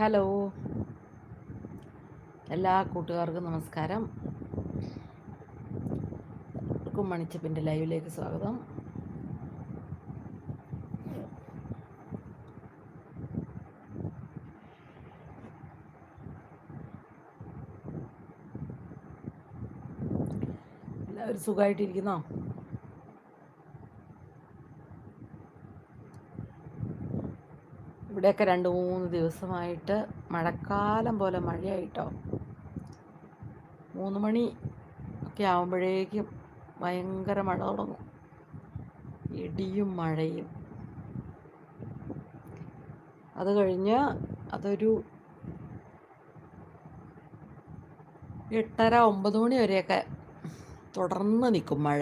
Hello. എല്ലാ കൂട്ടുകാർക്കും നമസ്കാരം. മണിച്ചപ്പിന്റെ ലൈവിലേക്ക് സ്വാഗതം. എല്ലാവരും സുഖമായിട്ടിരിക്കുന്നോ? ഇവിടെയൊക്കെ രണ്ട് മൂന്ന് ദിവസമായിട്ട് മഴക്കാലം പോലെ മഴയായിട്ടോ. മൂന്ന് മണി ഒക്കെ ആകുമ്പോഴേക്കും ഭയങ്കര മഴ തുടങ്ങും. ഇടിയും മഴയും. അത് കഴിഞ്ഞ് അതൊരു എട്ടര ഒമ്പത് മണി വരെയൊക്കെ തുടർന്ന് നിൽക്കും മഴ.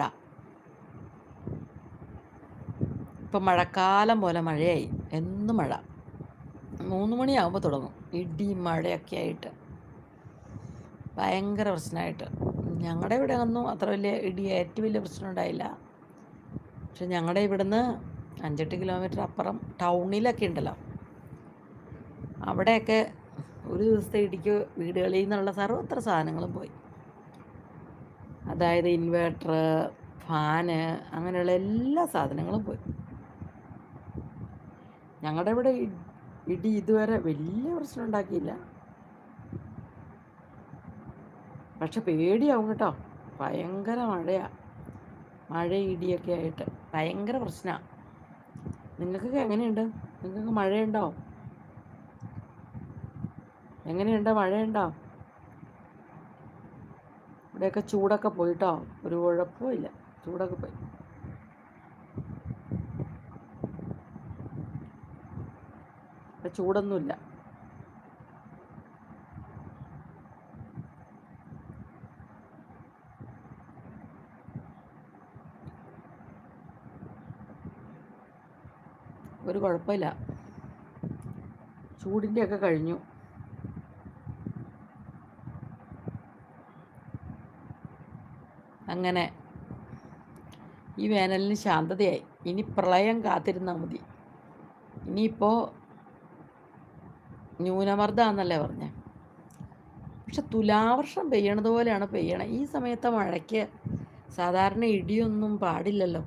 ഇപ്പം മഴക്കാലം പോലെ മഴയായി. എന്നും മഴ. മൂന്ന് മണിയാകുമ്പോൾ തുടങ്ങും. ഇടി മഴയൊക്കെ ആയിട്ട്. ഭയങ്കര പ്രശ്നമായിട്ട് ഞങ്ങളുടെ ഇവിടെ ഒന്നും അത്ര വലിയ ഇടി ഏറ്റവും വലിയ പ്രശ്നം ഉണ്ടായില്ല. പക്ഷെ ഞങ്ങളുടെ ഇവിടുന്ന് അഞ്ചെട്ട് കിലോമീറ്റർ അപ്പുറം ടൗണിലൊക്കെ ഉണ്ടല്ലോ. അവിടെയൊക്കെ ഒരു ദിവസത്തെ ഇടിക്ക് വീടുകളിൽ നിന്നുള്ള സർവത്ര സാധനങ്ങളും പോയി. അതായത് ഇൻവേർട്ടർ ഫാന് അങ്ങനെയുള്ള എല്ലാ സാധനങ്ങളും പോയി. ഞങ്ങളുടെ ഇവിടെ ഇടി ഇതുവരെ വലിയ പ്രശ്നം ഉണ്ടാക്കിയില്ല. പക്ഷെ പേടിയാവും കേട്ടോ. ഭയങ്കര മഴയാ. മഴ ഇടിയൊക്കെ ആയിട്ട് ഭയങ്കര പ്രശ്നമാണ് നിങ്ങൾക്കൊക്കെ എങ്ങനെയുണ്ട്? നിങ്ങൾക്ക് മഴയുണ്ടോ? എങ്ങനെയുണ്ട്? മഴയുണ്ടോ? ഇവിടെയൊക്കെ ചൂടൊക്കെ പോയിട്ടോ? ഒരു കുഴപ്പമില്ല ചൂടൊക്കെ പോയി. ഇപ്പം ചൂടൊന്നുമില്ല. ഒരു കുഴപ്പമില്ല. ചൂടിന്റെയൊക്കെ കഴിഞ്ഞു. അങ്ങനെ ഈ വേനലിന് ശാന്തതയായി. ഇനി പ്രളയം കാത്തിരുന്നാൽ മതി. ഇനിയിപ്പോൾ ന്യൂനമർദ്ദമാണെന്നല്ലേ പറഞ്ഞേ? പക്ഷെ തുലാവർഷം പെയ്യണത് പോലെയാണ് ഈ സമയത്തെ മഴയ്ക്ക് സാധാരണ ഇടിയൊന്നും പാടില്ലല്ലോ.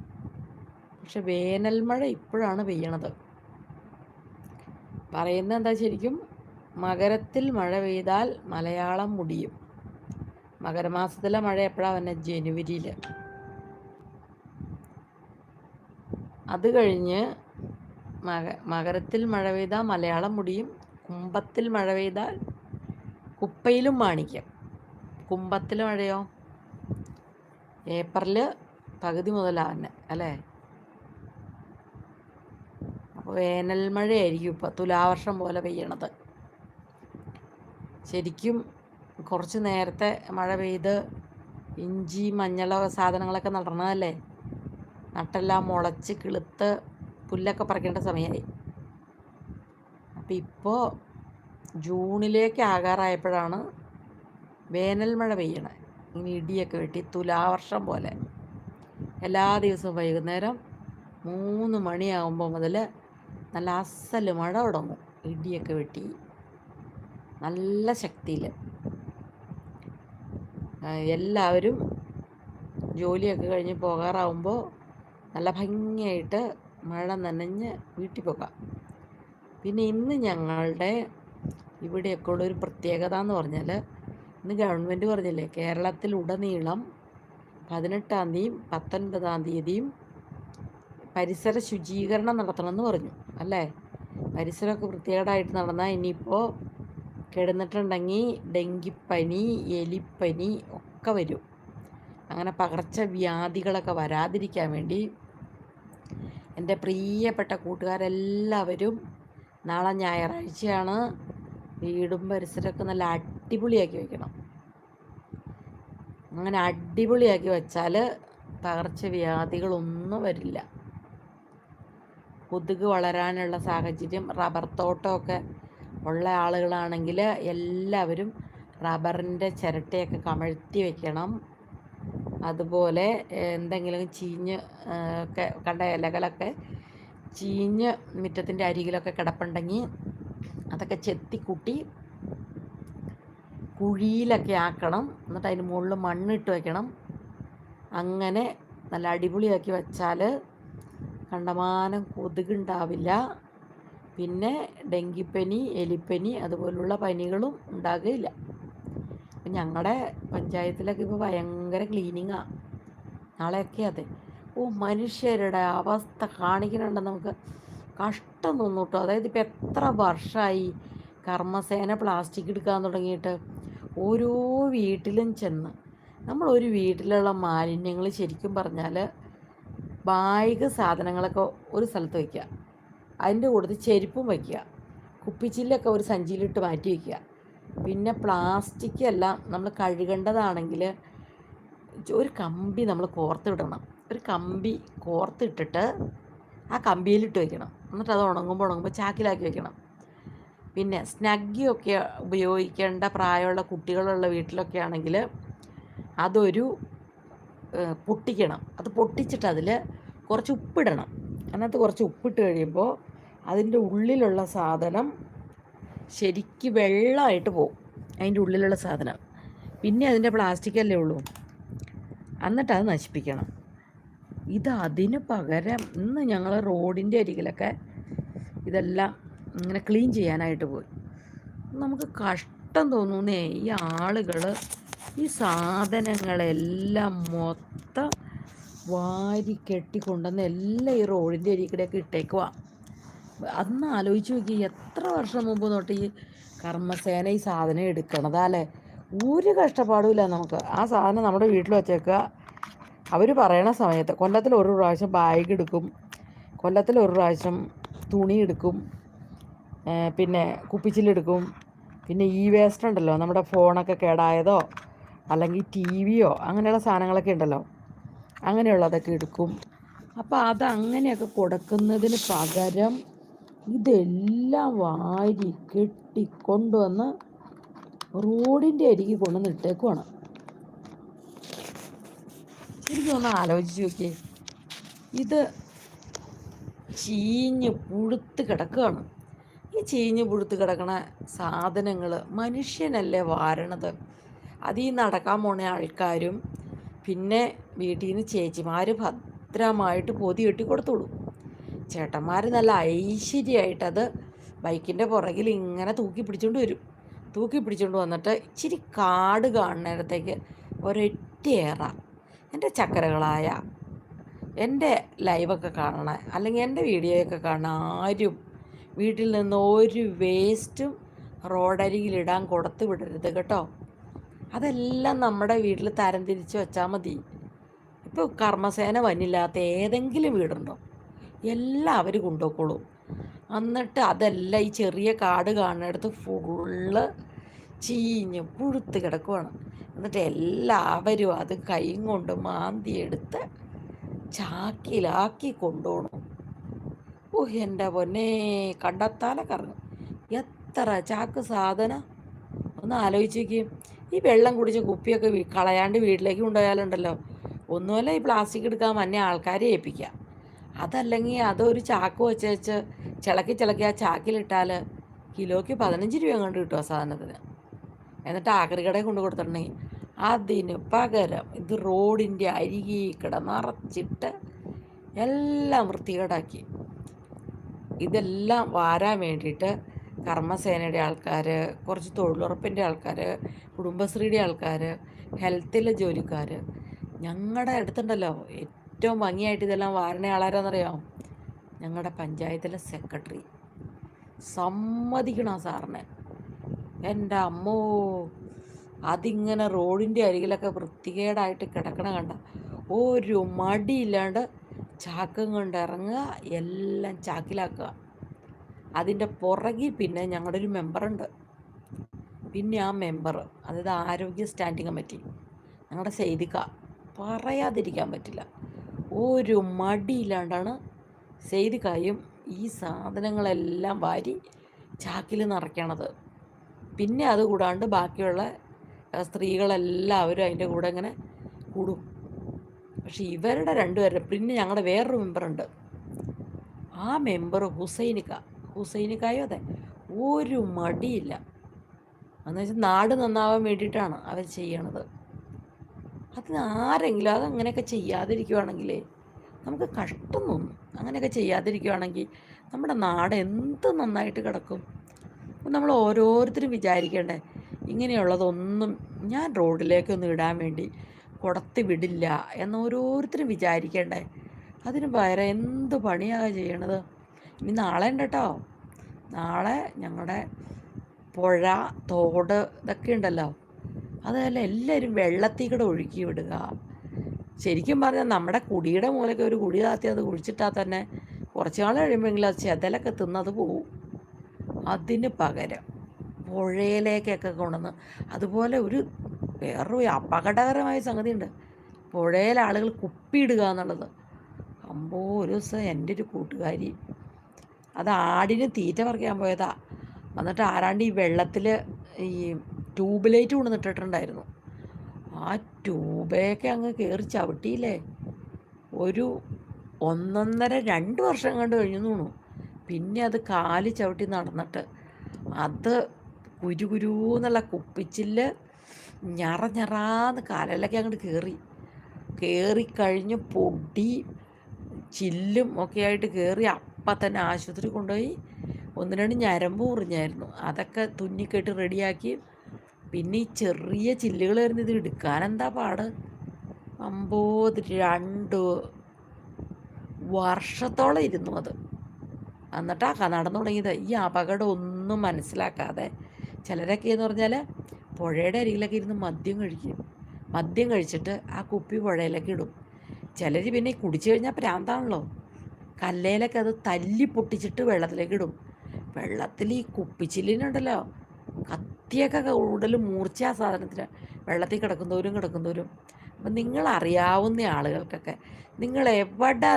പക്ഷെ വേനൽ മഴ ഇപ്പോഴാണ് പെയ്യണത്. പറയുന്നത് എന്താ ശരിക്കും? മകരത്തിൽ മഴ പെയ്താൽ മലയാളം മുടിയും. മകരമാസത്തിലെ മഴ എപ്പോഴാണ് വന്നെ? ജനുവരിയിൽ അത് കഴിഞ്ഞ് മക മകരത്തിൽ മഴ പെയ്താൽ മലയാളം മുടിയും കുംഭത്തിൽ മഴ പെയ്താൽ കുപ്പയിലും മാണിക്യം. കുംഭത്തിൽ മഴയോ? ഏപ്രിൽ പകുതി മുതലാണ് അല്ലേ? അപ്പോൾ വേനൽ മഴയായിരിക്കും ഇപ്പോൾ തുലാവർഷം പോലെ പെയ്യണത്. ശരിക്കും കുറച്ച് നേരത്തെ മഴ പെയ്ത് ഇഞ്ചി മഞ്ഞളോ സാധനങ്ങളൊക്കെ നടണതല്ലേ നട്ടെല്ലാം മുളച്ച് കിളുത്ത് പുല്ലൊക്കെ പറിക്കേണ്ട സമയമായി. അപ്പം ഇപ്പോൾ ജൂണിലേക്ക് ആകാറായപ്പോഴാണ് വേനൽ മഴ പെയ്യണേ. ഇങ്ങനെ ഇടിയൊക്കെ വെട്ടി തുലാവർഷം പോലെ. എല്ലാ ദിവസവും വൈകുന്നേരം മൂന്ന് മണിയാകുമ്പോൾ മുതൽ നല്ല അസൽ മഴ തുടങ്ങും. ഇടിയൊക്കെ വെട്ടി നല്ല ശക്തിയിൽ എല്ലാവരും ജോലിയൊക്കെ കഴിഞ്ഞ് പോകാറാവുമ്പോൾ നല്ല ഭംഗിയായിട്ട് മഴ നനഞ്ഞ് വീട്ടിൽ പോകാം. പിന്നെ ഇന്ന് ഞങ്ങളുടെ ഇവിടെയൊക്കെ ഉള്ളൊരു പ്രത്യേകത എന്ന് പറഞ്ഞാൽ ഇന്ന് ഗവൺമെന്റ് പറഞ്ഞില്ലേ കേരളത്തിലുടനീളം പതിനെട്ടാം തീയതിയും പത്തൊൻപതാം തീയതിയും പരിസര ശുചീകരണം നടത്തണമെന്ന് പറഞ്ഞു അല്ലേ? പരിസരമൊക്കെ വൃത്തികേടായിട്ട് നടന്നാൽ ഇനിയിപ്പോൾ കിടന്നിട്ടുണ്ടെങ്കിൽ ഡെങ്കിപ്പനി എലിപ്പനി ഒക്കെ വരും. അങ്ങനെ പകർച്ചവ്യാധികളൊക്കെ വരാതിരിക്കാൻ വേണ്ടി എന്റെ പ്രിയപ്പെട്ട കൂട്ടുകാരെല്ലാവരും നാളെ ഞായറാഴ്ചയാണ്. വീടും പരിസരമൊക്കെ നല്ല അടിപൊളിയാക്കി വെക്കണം. അങ്ങനെ അടിപൊളിയാക്കി വെച്ചാൽ പകർച്ചവ്യാധികളൊന്നും വരില്ല. കൊതുക് വളരാനുള്ള സാഹചര്യം റബ്ബർ തോട്ടമൊക്കെ ഉള്ള ആളുകളാണെങ്കിൽ എല്ലാവരും റബ്ബറിന്റെ ചിരട്ടയൊക്കെ കമഴ്ത്തി വെക്കണം. അതുപോലെ എന്തെങ്കിലും ചീഞ്ഞ് ഒക്കെ കണ്ട ഇലകളൊക്കെ ചീഞ്ഞ് മുറ്റത്തിന്റെ അരികിലൊക്കെ കിടപ്പുണ്ടെങ്കിൽ അതൊക്കെ ചെത്തിക്കുട്ടി കുഴിയിലൊക്കെ ആക്കണം. എന്നിട്ട് അതിന് മുകളിൽ മണ്ണിട്ട് വയ്ക്കണം അങ്ങനെ നല്ല അടിപൊളിയാക്കി വെച്ചാൽ കണ്ടമാനം കൊതുകുണ്ടാവില്ല. പിന്നെ ഡെങ്കിപ്പനി എലിപ്പനി അതുപോലുള്ള പനികളും ഉണ്ടാകുകയില്ല. ഞങ്ങളുടെ പഞ്ചായത്തിലൊക്കെ ഇപ്പോൾ ഭയങ്കര ക്ലീനിങ്ങാണ് നാളെയൊക്കെ അതെ. ഓ മനുഷ്യരുടെ അവസ്ഥ കാണിക്കുന്നുണ്ട് നമുക്ക്. കഷ്ടം തോന്നും അതായത് ഇപ്പം എത്ര വർഷമായി കർമ്മസേന പ്ലാസ്റ്റിക് എടുക്കാൻ തുടങ്ങിയിട്ട്. ഓരോ വീട്ടിലും ചെന്ന്. നമ്മളൊരു വീട്ടിലുള്ള മാലിന്യങ്ങൾ ശരിക്കും പറഞ്ഞാൽ ബായിക സാധനങ്ങളൊക്കെ ഒരു സ്ഥലത്ത് വയ്ക്കുക. അതിന്റെ കൂട്ടത്തിൽ ചെരുപ്പും വയ്ക്കുക. കുപ്പിച്ചില്ലൊക്കെ ഒരു സഞ്ചിയിലിട്ട് മാറ്റി വയ്ക്കുക. പിന്നെ പ്ലാസ്റ്റിക് എല്ലാം നമ്മൾ കഴുകേണ്ടതാണെങ്കിൽ ഒരു കമ്പി നമ്മൾ കോർത്തിടണം. ഒരു കമ്പി കോർത്തിട്ടിട്ട് ആ കമ്പിയിലിട്ട് വെക്കണം. എന്നിട്ട് അത് ഉണങ്ങുമ്പോൾ ഉണങ്ങുമ്പോൾ ചാക്കിലാക്കി വെക്കണം. പിന്നെ സ്നഗ്ഗിയൊക്കെ ഉപയോഗിക്കേണ്ട പ്രായമുള്ള കുട്ടികളുള്ള വീട്ടിലൊക്കെ ആണെങ്കിൽ അതൊരു പൊട്ടിക്കണം. അത് പൊട്ടിച്ചിട്ട് അതിൽ കുറച്ച് ഉപ്പിടണം. അതിനകത്ത് കുറച്ച് ഉപ്പിട്ട് കഴിയുമ്പോൾ അതിന്റെ ഉള്ളിലുള്ള സാധനം ശരിക്ക് വെള്ളമായിട്ട് പോകും അതിന്റെ ഉള്ളിലുള്ള സാധനം. പിന്നെ അതിന്റെ പ്ലാസ്റ്റിക് അല്ലേ ഉള്ളൂ. എന്നിട്ട് അത് നശിപ്പിക്കണം. ഇത് അതിന് പകരം ഇന്ന് ഞങ്ങൾ റോഡിന്റെ അരികിലൊക്കെ ഇതെല്ലാം ഇങ്ങനെ ക്ലീൻ ചെയ്യാനായിട്ട് പോയി. നമുക്ക് കഷ്ടം തോന്നുന്നേ ഈ ആളുകൾ ഈ സാധനങ്ങളെല്ലാം മൊത്തം വാരി കെട്ടിക്കൊണ്ടെന്ന് എല്ലാം ഈ റോഡിന്റെ അരികിടെയൊക്കെ ഇട്ടേക്കുവാ അന്ന് ആലോചിച്ച് നോക്കി എത്ര വർഷം മുമ്പ് തൊട്ട് ഈ കർമ്മസേന ഈ സാധനം എടുക്കണതാ അല്ലേ? ഒരു കഷ്ടപ്പാടുമില്ല നമുക്ക്. ആ സാധനം നമ്മുടെ വീട്ടിൽ വെച്ചേക്കുക. അവർ പറയണ സമയത്ത് കൊല്ലത്തിൽ ഒരു പ്രാവശ്യം ബാഗ് എടുക്കും. കൊല്ലത്തിൽ ഒരു പ്രാവശ്യം തുണി എടുക്കും. പിന്നെ കുപ്പിച്ചിലെടുക്കും പിന്നെ ഈ വേസ്റ്റ് ഉണ്ടല്ലോ നമ്മുടെ ഫോണൊക്കെ കേടായതോ അല്ലെങ്കിൽ ടി വിയോ അങ്ങനെയുള്ള സാധനങ്ങളൊക്കെ ഉണ്ടല്ലോ അങ്ങനെയുള്ളതൊക്കെ എടുക്കും. അപ്പോൾ അത് അങ്ങനെയൊക്കെ കൊടുക്കുന്നതിന് പകരം ഇതെല്ലാം വാരി കെട്ടിക്കൊണ്ടുവന്ന് റോഡിന്റെ അരികെ കൊണ്ടുവന്ന് ഇട്ടേക്കുവാണ്. ശരിക്കും ഒന്ന് ആലോചിച്ച് നോക്കിയേ. ഇത് ചീഞ്ഞ് പുഴുത്ത് കിടക്കുകയാണ്. ഈ ചീഞ്ഞ് പുഴുത്ത് കിടക്കുന്ന സാധനങ്ങൾ മനുഷ്യനല്ലേ വാരണത്? അതീ നടക്കാൻ പോണ ആൾക്കാരും പിന്നെ വീട്ടിൽ നിന്ന് ചേച്ചിമാർ ഭദ്രമായിട്ട് പൊതി കെട്ടി കൊടുത്തോളൂ. ചേട്ടന്മാർ നല്ല ഐശ്വര്യമായിട്ടത് ബൈക്കിന്റെ പുറകിൽ ഇങ്ങനെ തൂക്കി പിടിച്ചുകൊണ്ട് വരും. തൂക്കി പിടിച്ചുകൊണ്ട് വന്നിട്ട് ഇച്ചിരി കാട് കാണുന്നിടത്തേക്ക് ഒരൊറ്റയേറ എന്റെ ചക്കരകളായ എന്റെ ലൈവൊക്കെ കാണണ അല്ലെങ്കിൽ എന്റെ വീഡിയോയൊക്കെ കാണണ ആരും വീട്ടിൽ നിന്ന് ഒരു വേസ്റ്റും റോഡരികിലിടാൻ കൊടുത്ത് വിടരുത് കേട്ടോ. അതെല്ലാം നമ്മുടെ വീട്ടിൽ തരം തിരിച്ച് വെച്ചാൽ മതി. ഇപ്പോൾ കർമ്മസേന വന്നില്ലാത്ത ഏതെങ്കിലും വീടുണ്ടോ? എല്ലാം അവർ കൊണ്ടുപോയിക്കോളും. എന്നിട്ട് അതെല്ലാം ഈ ചെറിയ കാട് കാണുന്നിടത്ത് ഫുള്ള് ചീഞ്ഞ് പുഴുത്ത് കിടക്കുവാണ്. എന്നിട്ട് എല്ലാവരും അത് കൈയും കൊണ്ട് മാന്തിയെടുത്ത് ചാക്കിലാക്കി കൊണ്ടുപോകണം. ഓ എന്റെ പൊന്നെ കണ്ടെത്താലെ കറങ്ങും എത്ര ചാക്ക് സാധന? ഒന്ന് ആലോചിച്ചേക്കും ഈ വെള്ളം കുടിച്ച കുപ്പിയൊക്കെ കളയാണ്ട് വീട്ടിലേക്ക് കൊണ്ടുപോയാലുണ്ടല്ലോ. ഒന്നുമല്ല ഈ പ്ലാസ്റ്റിക് എടുക്കാൻ മഞ്ഞ ആൾക്കാരെ ഏൽപ്പിക്കാം അതല്ലെങ്കിൽ അതൊരു ചാക്ക് വെച്ച് വെച്ച് ചിളക്കി ചിളക്കി ആ ചാക്കിലിട്ടാൽ കിലോയ്ക്ക് പതിനഞ്ച് രൂപ കണ്ട് കിട്ടുമോ സാധനത്തിന്. എന്നിട്ട് ആക്രി കടയിൽ കൊണ്ട് കൊടുത്തിട്ടുണ്ടെങ്കിൽ അതിന് പകരം ഇത് റോഡിന്റെ അരികി കിടന്നറച്ചിട്ട് എല്ലാം വൃത്തികേടാക്കി. ഇതെല്ലാം വാരാൻ വേണ്ടിയിട്ട് കർമ്മസേനയുടെ ആൾക്കാർ കുറച്ച് തൊഴിലുറപ്പിന്റെ ആൾക്കാർ കുടുംബശ്രീയുടെ ആൾക്കാർ ഹെൽത്തിലെ ജോലിക്കാർ ഞങ്ങളുടെ അടുത്തുണ്ടല്ലോ ഏറ്റവും ഭംഗിയായിട്ട് ഇതെല്ലാം വാരണ ആളാരാന്നറിയാം ഞങ്ങളുടെ പഞ്ചായത്തിലെ സെക്രട്ടറി. സമ്മതിക്കണം സാറിനെ. എന്റെ അമ്മോ അതിങ്ങനെ റോഡിന്റെ അരികിലൊക്കെ വൃത്തികേടായിട്ട് കിടക്കണ കണ്ട ഒരു മടിയില്ലാണ്ട് ചാക്കും കൊണ്ട് ഇറങ്ങുക എല്ലാം ചാക്കിലാക്കുക. അതിന്റെ പുറകിൽ പിന്നെ ഞങ്ങളുടെ ഒരു മെമ്പറുണ്ട് പിന്നെ ആ മെമ്പർ അതായത് ആരോഗ്യ സ്റ്റാൻഡിംഗ് കമ്മിറ്റി ഞങ്ങളുടെ സെയ്തിക്ക പറയാതിരിക്കാൻ പറ്റില്ല. ഒരു മടിയില്ലാണ്ടാണ് സെയ്തിക്കായും ഈ സാധനങ്ങളെല്ലാം വാരി ചാക്കിൽ നിറയ്ക്കണത്. പിന്നെ അത് കൂടാണ്ട് ബാക്കിയുള്ള സ്ത്രീകളെല്ലാവരും അതിന്റെ കൂടെ ഇങ്ങനെ കൂടും. പക്ഷെ ഇവരുടെ രണ്ടുപേരുടെ പിന്നെ ഞങ്ങളുടെ വേറൊരു മെമ്പറുണ്ട്. ആ മെമ്പർ ഹുസൈനിക്ക. ഹുസൈനിക്കായോ അതെ ഒരു മടിയില്ല. എന്ന് വെച്ചാൽ നാട് നന്നാവാൻ വേണ്ടിയിട്ടാണ് അവർ ചെയ്യണത്. അതിന് ആരെങ്കിലും അതങ്ങനെയൊക്കെ ചെയ്യാതിരിക്കുവാണെങ്കിലേ നമുക്ക് കഷ്ടം തോന്നും. അങ്ങനെയൊക്കെ ചെയ്യാതിരിക്കുവാണെങ്കിൽ നമ്മുടെ നാട് എന്ത് നന്നായിട്ട് കിടക്കും? അപ്പം നമ്മൾ ഓരോരുത്തരും വിചാരിക്കേണ്ടേ ഇങ്ങനെയുള്ളതൊന്നും ഞാൻ റോഡിലേക്കൊന്നും ഇടാൻ വേണ്ടി കുടത്തി വിടില്ല എന്ന് ഓരോരുത്തരും വിചാരിക്കേണ്ടേ. അതിന് പകരം എന്ത് പണിയാണ് ചെയ്യണത്? ഇനി നാളെ ഉണ്ട് കേട്ടോ നാളെ ഞങ്ങളുടെ പുഴ തോട് ഇതൊക്കെ ഉണ്ടല്ലോ. അതെല്ലാം എല്ലാവരും വെള്ളത്തിൽ കൂടെ ഒഴുക്കി വിടുക. ശരിക്കും പറഞ്ഞാൽ നമ്മുടെ കുടിയുടെ മൂലയ്ക്ക് ഒരു കുടി താത്തി അത് കുഴിച്ചിട്ടാൽ തന്നെ കുറച്ച് നാൾ കഴിയുമ്പോഴെങ്കിലും അത് ചെതലൊക്കെ തിന്നത് പോവും. അതിന് പകരം പുഴയിലേക്കൊക്കെ കൊണ്ടുവന്ന് അതുപോലെ ഒരു വേറൊരു അപകടകരമായ സംഗതിയുണ്ട്. പുഴയിലെ ആളുകൾ കുപ്പിയിടുക എന്നുള്ളത്. അമ്പോ ഒരു ദിവസം എന്റെ ഒരു കൂട്ടുകാരി അത് ആടിന് തീറ്റ പറിക്കാൻ പോയതാ. എന്നിട്ട് ആരാണ്ട് ഈ വെള്ളത്തിൽ ഈ ട്യൂബ് ലൈറ്റ് കൊണ്ടുവന്നിട്ടിട്ടുണ്ടായിരുന്നു ആ ട്യൂബയൊക്കെ അങ്ങ് കയറി ചവിട്ടിയില്ലേ? ഒരു ഒന്നൊന്നര രണ്ട് വർഷം കണ്ട് കഴിഞ്ഞു തോന്നുന്നു. പിന്നെ അത് കാൽ ചവിട്ടി നടന്നിട്ട് അത് കുരു കുരു എന്നുള്ള കുപ്പിച്ചിൽ ഞറ ഞറാന്ന് കാലിലൊക്കെ അങ്ങോട്ട് കയറി കയറിക്കഴിഞ്ഞ് പൊടി ചില്ലും ഒക്കെ ആയിട്ട് കയറി അപ്പം തന്നെ ആശുപത്രി കൊണ്ടുപോയി. ഒന്ന് രണ്ട് ഞരമ്പ് മുറിഞ്ഞായിരുന്നു അതൊക്കെ തുന്നിക്കെട്ട് റെഡിയാക്കി. പിന്നെ ഈ ചെറിയ ചില്ലുകളായിരുന്നു ഇത് എടുക്കാനെന്താ പാട്? അമ്പത് രണ്ട് വർഷത്തോളം ഇരുന്നു അത്. എന്നിട്ടാ നടന്നു തുടങ്ങിയത് ഈ അപകടം ഒന്നും മനസ്സിലാക്കാതെ. ചിലരൊക്കെ എന്ന് പറഞ്ഞാൽ പുഴയുടെ അരികിലൊക്കെ ഇരുന്ന് മദ്യം കഴിക്കും. മദ്യം കഴിച്ചിട്ട് ആ കുപ്പി പുഴയിലേക്ക് ഇടും. ചിലർ പിന്നെ കുടിച്ചു കഴിഞ്ഞാൽ പ്രാന്താണല്ലോ. കല്ലയിലൊക്കെ അത് തല്ലി പൊട്ടിച്ചിട്ട് വെള്ളത്തിലേക്ക് ഇടും. വെള്ളത്തിൽ ഈ കുപ്പിച്ചില്ലിനുണ്ടല്ലോ കത്തിയൊക്കെ കൂടുതൽ മൂർച്ച ആ സാധനത്തിന്. വെള്ളത്തിൽ കിടക്കുന്നവരും കിടക്കുന്നവരും. അപ്പം നിങ്ങൾ അറിയാവുന്ന ആളുകൾക്കൊക്കെ നിങ്ങൾ എവിടെ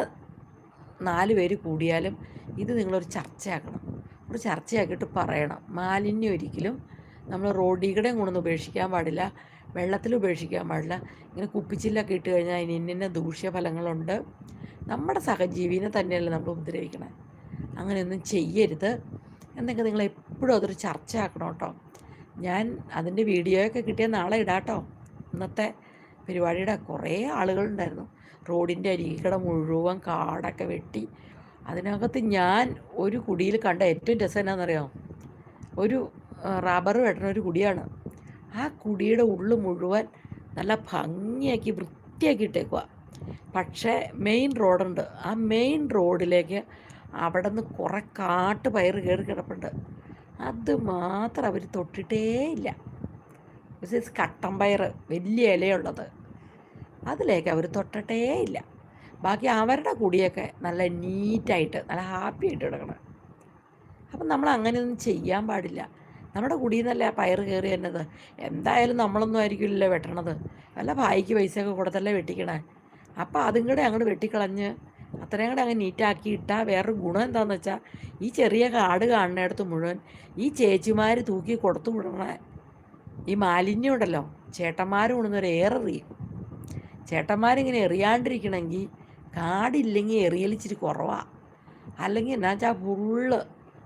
നാല് പേര് കൂടിയാലും ഇത് നിങ്ങളൊരു ചർച്ചയാക്കണം. ഒരു ചർച്ചയാക്കിയിട്ട് പറയണം. മാലിന്യം ഒരിക്കലും നമ്മൾ റോഡിൽ കൂടെ കൊണ്ടൊന്നും ഉപേക്ഷിക്കാൻ പാടില്ല. വെള്ളത്തിൽ ഉപേക്ഷിക്കാൻ പാടില്ല. ഇങ്ങനെ കുപ്പിച്ചില്ലൊക്കെ ഇട്ട് കഴിഞ്ഞാൽ അതിന് ഇന്ന ദൂഷ്യഫലങ്ങളുണ്ട്. നമ്മുടെ സഹജീവിനെ തന്നെയല്ലേ നമ്മൾ ഉപദ്രവിക്കണേ. അങ്ങനെയൊന്നും ചെയ്യരുത്. എന്നൊക്കെ നിങ്ങൾ എപ്പോഴും അതൊരു ചർച്ചയാക്കണം കേട്ടോ. ഞാൻ അതിന്റെ വീഡിയോയൊക്കെ കിട്ടിയ നാളെ ഇടാട്ടോ. ഇന്നത്തെ പരിപാടിയുടെ കുറേ ആളുകളുണ്ടായിരുന്നു. റോഡിന്റെ അരികിക്കട മുഴുവൻ കാടൊക്കെ വെട്ടി. അതിനകത്ത് ഞാൻ ഒരു കുടിയിൽ കണ്ട ഏറ്റവും രസം എന്നാണെന്നറിയാം ഒരു റബ്ബർ വെട്ടണ ഒരു കുടിയാണ്. ആ കുടിയുടെ ഉള്ളു മുഴുവൻ നല്ല ഭംഗിയാക്കി വൃത്തിയാക്കി ഇട്ടേക്കുക പക്ഷേ മെയിൻ റോഡുണ്ട് ആ മെയിൻ റോഡിലേക്ക് അവിടെ നിന്ന് കുറേ കാട്ട് പയർ കയറി കിടപ്പുണ്ട്. അത് മാത്രം അവർ തൊട്ടിട്ടേ ഇല്ല. കട്ടൻ പയർ വലിയ ഇലയുള്ളത്. അതിലേക്ക് അവർ തൊട്ടട്ടേ ഇല്ല. ബാക്കി അവരുടെ കുടിയൊക്കെ നല്ല നീറ്റായിട്ട് നല്ല ഹാപ്പി ആയിട്ട് കിടക്കണം. അപ്പം നമ്മൾ അങ്ങനെയൊന്നും ചെയ്യാൻ പാടില്ല. നമ്മുടെ കുടിയിൽ ആ പയർ കയറി തന്നത് എന്തായാലും നമ്മളൊന്നും ആയിരിക്കില്ലല്ലോ വെട്ടണത്. അല്ല ഭായിക്ക് പൈസയൊക്കെ കൊടുത്തല്ലേ വെട്ടിക്കണേ? അപ്പോൾ അതും കൂടെ അങ്ങോട്ട് വെട്ടിക്കളഞ്ഞ് അത്രയും കൂടെ അങ്ങ് നീറ്റാക്കി ഇട്ടാൽ വേറൊരു ഗുണം എന്താണെന്ന് വെച്ചാൽ ഈ ചെറിയ കാട് കാണുന്നിടത്ത് മുഴുവൻ ഈ ചേച്ചിമാർ തൂക്കി കൊടുത്തു വിടണേ. ഈ മാലിന്യം ഉണ്ടല്ലോ ചേട്ടന്മാർ ഏറെ ഏറെറിയും ചേട്ടന്മാരിങ്ങനെ എറിയാണ്ടിരിക്കണമെങ്കിൽ കാടില്ലെങ്കിൽ എറിയലിച്ചിരി കുറവാണ് അല്ലെങ്കിൽ എന്നാ വെച്ചാൽ ഫുള്ള്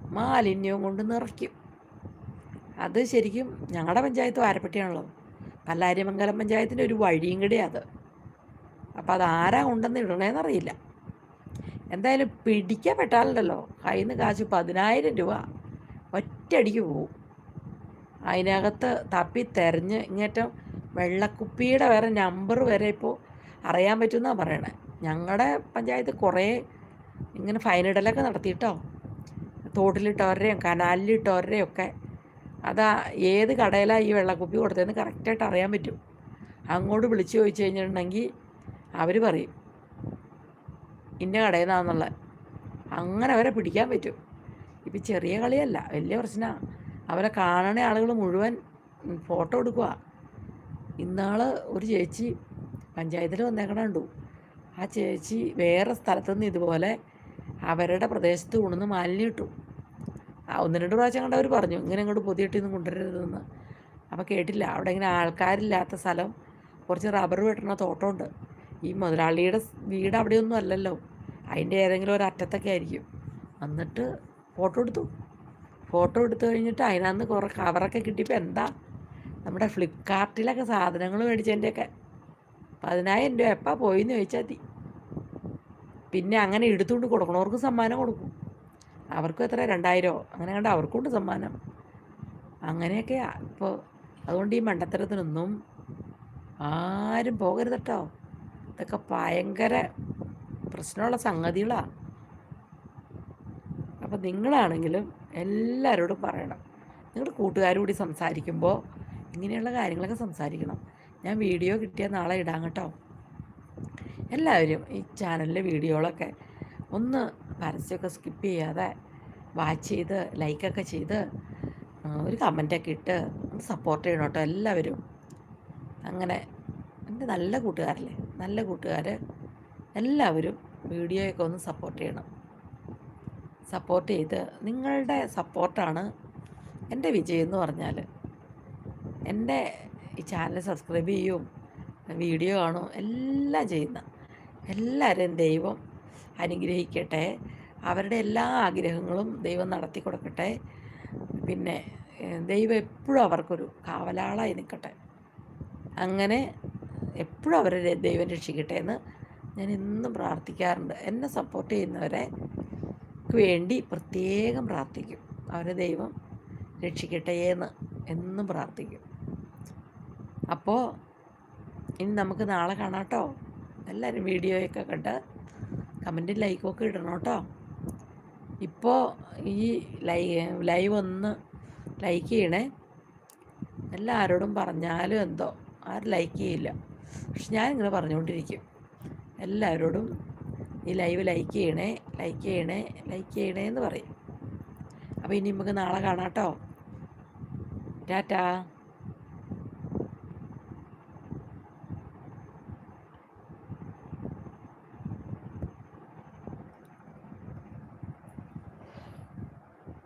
മാലിന്യവും കൊണ്ട് നിറയ്ക്കും. അത് ശരിക്കും ഞങ്ങളുടെ പഞ്ചായത്ത് വാരപ്പെട്ടിയാണുള്ളത് പല്ലാരിമംഗലം പഞ്ചായത്തിന്റെ ഒരു വഴിയും കൂടെ അത്. അപ്പോൾ അത് ആരാ കൊണ്ടെന്ന് ഇടണേന്നറിയില്ല. എന്തായാലും പിടിക്കപ്പെട്ടാലുണ്ടല്ലോ. കയ്യിൽ നിന്ന് കാശ് പതിനായിരം രൂപ. ഒറ്റയടിക്ക് പോവും. അതിനകത്ത് തപ്പി തെരഞ്ഞ് ഇങ്ങേറ്റം വെള്ളക്കുപ്പിയുടെ വേറെ നമ്പർ വരെ ഇപ്പോൾ അറിയാൻ പറ്റുമെന്നാണ് പറയണേ. ഞങ്ങളുടെ പഞ്ചായത്ത് കുറേ ഇങ്ങനെ ഫൈനിടലൊക്കെ നടത്തിയിട്ടോ തോട്ടിലിട്ടവരുടെയും കനാലിലിട്ടവരുടെയും ഒക്കെ അതാ ഏത് കടയിലാണ് ഈ വെള്ളക്കുപ്പി കൊടുത്തതെന്ന് കറക്റ്റായിട്ട് അറിയാൻ പറ്റും. അങ്ങോട്ട് വിളിച്ചു ചോദിച്ചു കഴിഞ്ഞിട്ടുണ്ടെങ്കിൽ അവർ പറയും ഇന്ന കടയിൽ നിന്നാണെന്നുള്ളത് അങ്ങനെ അവരെ പിടിക്കാൻ പറ്റും. ഇപ്പം ചെറിയ കളിയല്ല വലിയ പ്രശ്നമാണ് അവരെ കാണണ ആളുകൾ മുഴുവൻ ഫോട്ടോ എടുക്കുക ഇന്നാൾ ഒരു ചേച്ചി പഞ്ചായത്തിൽ വന്നേക്കണ കണ്ടു ആ ചേച്ചി വേറെ സ്ഥലത്തു നിന്ന് ഇതുപോലെ അവരുടെ പ്രദേശത്ത് കൊണ്ടുവന്ന് മാലിന്യം ഇട്ടു ഒന്ന് രണ്ട് പ്രാവശ്യം കണ്ട് അവർ പറഞ്ഞു ഇങ്ങനെ അങ്ങോട്ട് പൊതിയിട്ടൊന്നും കൊണ്ടുവരരുതെന്ന്. അപ്പോൾ കേട്ടില്ല. അവിടെ ഇങ്ങനെ ആൾക്കാരില്ലാത്ത സ്ഥലം കുറച്ച് റബ്ബർ വെട്ടണ തോട്ടമുണ്ട്. ഈ മുതലാളിയുടെ വീട് അവിടെയൊന്നും അല്ലല്ലോ. അതിന്റെ ഏതെങ്കിലും ഒരു അറ്റത്തൊക്കെ ആയിരിക്കും. എന്നിട്ട് ഫോട്ടോ എടുത്തു. ഫോട്ടോ എടുത്തു കഴിഞ്ഞിട്ട് അതിനകത്ത് കുറേ കവറൊക്കെ കിട്ടിയപ്പോൾ എന്താ നമ്മുടെ ഫ്ലിപ്കാർട്ടിലൊക്കെ സാധനങ്ങൾ മേടിച്ചതിന്റെയൊക്കെ പതിനായിരം രൂപ എപ്പോൾ പോയിന്ന് ചോദിച്ചാൽ മതി. പിന്നെ അങ്ങനെ എടുത്തുകൊണ്ട് കൊടുക്കണവർക്ക് സമ്മാനം കൊടുക്കും. അവർക്കും എത്ര? രണ്ടായിരമോ അങ്ങനെ കണ്ട അവർക്കുണ്ട് സമ്മാനം. അങ്ങനെയൊക്കെയാ. ഇപ്പോൾ അതുകൊണ്ട് ഈ മണ്ടത്തരത്തിനൊന്നും ആരും പോകരുത് കേട്ടോ ഇതൊക്കെ ഭയങ്കര പ്രശ്നമുള്ള സംഗതികളാണ് അപ്പം നിങ്ങളാണെങ്കിലും എല്ലാവരോടും പറയണം. നിങ്ങളുടെ കൂടി സംസാരിക്കുമ്പോൾ ഇങ്ങനെയുള്ള കാര്യങ്ങളൊക്കെ സംസാരിക്കണം. ഞാൻ വീഡിയോ കിട്ടിയാൽ നാളെ ഇടാം കേട്ടോ. എല്ലാവരും ഈ ചാനലിലെ വീഡിയോകളൊക്കെ ഒന്ന് പരസ്യമൊക്കെ സ്കിപ്പ് ചെയ്യാതെ വാച്ച് ചെയ്ത് ലൈക്കൊക്കെ ചെയ്ത് ഒരു കമന്റൊക്കെ ഇട്ട് സപ്പോർട്ട് ചെയ്യണം കേട്ടോ എല്ലാവരും. അങ്ങനെ എന്റെ നല്ല കൂട്ടുകാരല്ലേ? നല്ല കൂട്ടുകാർ എല്ലാവരും വീഡിയോയൊക്കെ ഒന്ന് സപ്പോർട്ട് ചെയ്യണം. സപ്പോർട്ട് ചെയ്ത് നിങ്ങളുടെ സപ്പോർട്ടാണ് എന്റെ വിജയം എന്ന് പറഞ്ഞാൽ എന്റെ ഈ ചാനൽ സബ്സ്ക്രൈബ് ചെയ്യും വീഡിയോ കാണും എല്ലാം ചെയ്യുന്ന എല്ലാവരെയും ദൈവം അനുഗ്രഹിക്കട്ടെ. അവരുടെ എല്ലാ ആഗ്രഹങ്ങളും ദൈവം നടത്തി കൊടുക്കട്ടെ. പിന്നെ ദൈവം എപ്പോഴും അവർക്കൊരു കാവലാളായി നിൽക്കട്ടെ. അങ്ങനെ എപ്പോഴും അവരെ ദൈവം രക്ഷിക്കട്ടെ എന്ന് ഞാൻ എന്നും പ്രാർത്ഥിക്കാറുണ്ട്. എന്നെ സപ്പോർട്ട് ചെയ്യുന്നവരെ വേണ്ടി പ്രത്യേകം പ്രാർത്ഥിക്കും. അവരെ ദൈവം രക്ഷിക്കട്ടെ എന്ന് എന്നും പ്രാർത്ഥിക്കും. അപ്പോൾ ഇനി നമുക്ക് നാളെ കാണാം കേട്ടോ എല്ലാവരും വീഡിയോയൊക്കെ കണ്ട് കമന്റും ലൈക്കും ഒക്കെ ഇടണം കേട്ടോ. ഇപ്പോൾ ഈ ലൈ ലൈവ് ഒന്ന് ലൈക്ക് ചെയ്യണേ. എല്ലാവരോടും പറഞ്ഞാലും എന്തോ ആരും ലൈക്ക് ചെയ്യില്ല. പക്ഷെ ഞാനിങ്ങനെ പറഞ്ഞുകൊണ്ടിരിക്കും. എല്ലാവരോടും ഈ ലൈവ് ലൈക്ക് ചെയ്യണേ ലൈക്ക് ചെയ്യണേ ലൈക്ക് ചെയ്യണേ എന്ന് പറയും. അപ്പോൾ ഇനി നമുക്ക് നാളെ കാണാം കേട്ടോ ടാറ്റാ.